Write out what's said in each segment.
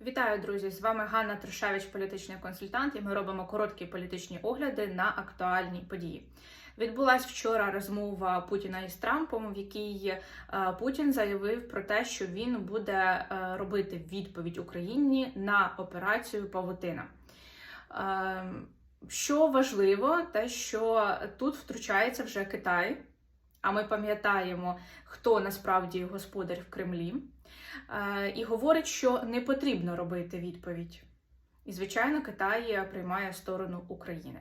Вітаю, друзі! З вами Ганна Трошевич, політичний консультант, і ми робимо короткі політичні огляди на актуальні події. Відбулась вчора розмова Путіна із Трампом, в якій е, Путін заявив про те, що він буде е, робити відповідь Україні на операцію Павутина. Е, Що важливо, те, що тут втручається вже Китай, а ми пам'ятаємо, хто насправді господар в Кремлі. Е, і говорить, що не потрібно робити відповідь. І, звичайно, Китай приймає сторону України.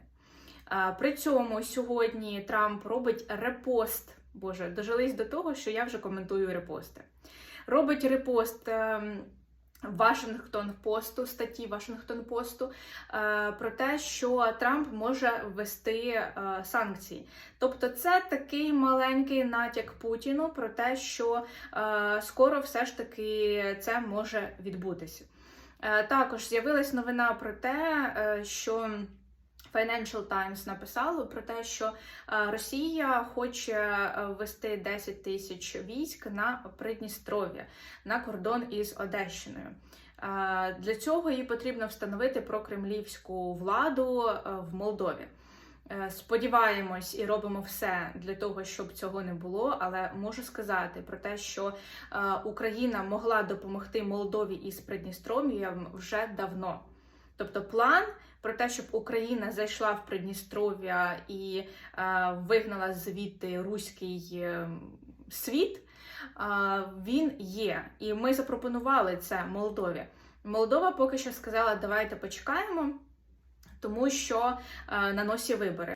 Е, При цьому сьогодні Трамп робить репост. Боже, дожились до того, що я вже коментую репости. Робить репост ем, Вашингтон Посту, статті Вашингтон Посту е, про те, що Трамп може ввести е, санкції. Тобто, це такий маленький натяк Путіну про те, що е, скоро все ж таки це може відбутися. Також з'явилась новина про те, що Financial Times написало про те, що е, Росія хоче е, ввести 10 тисяч військ на Придністров'я на кордон із Одещиною. Е, Для цього їй потрібно встановити прокремлівську владу в Молдові. Сподіваємось і робимо все для того, щоб цього не було. Але можу сказати про те, що Україна могла допомогти Молдові із Придністров'ям вже давно. Тобто, план про те, щоб Україна зайшла в Придністров'я і е, вигнала звідти руський е, світ, е, він є. І ми запропонували це Молдові. Молдова поки що сказала, давайте почекаємо, тому що на носі вибори.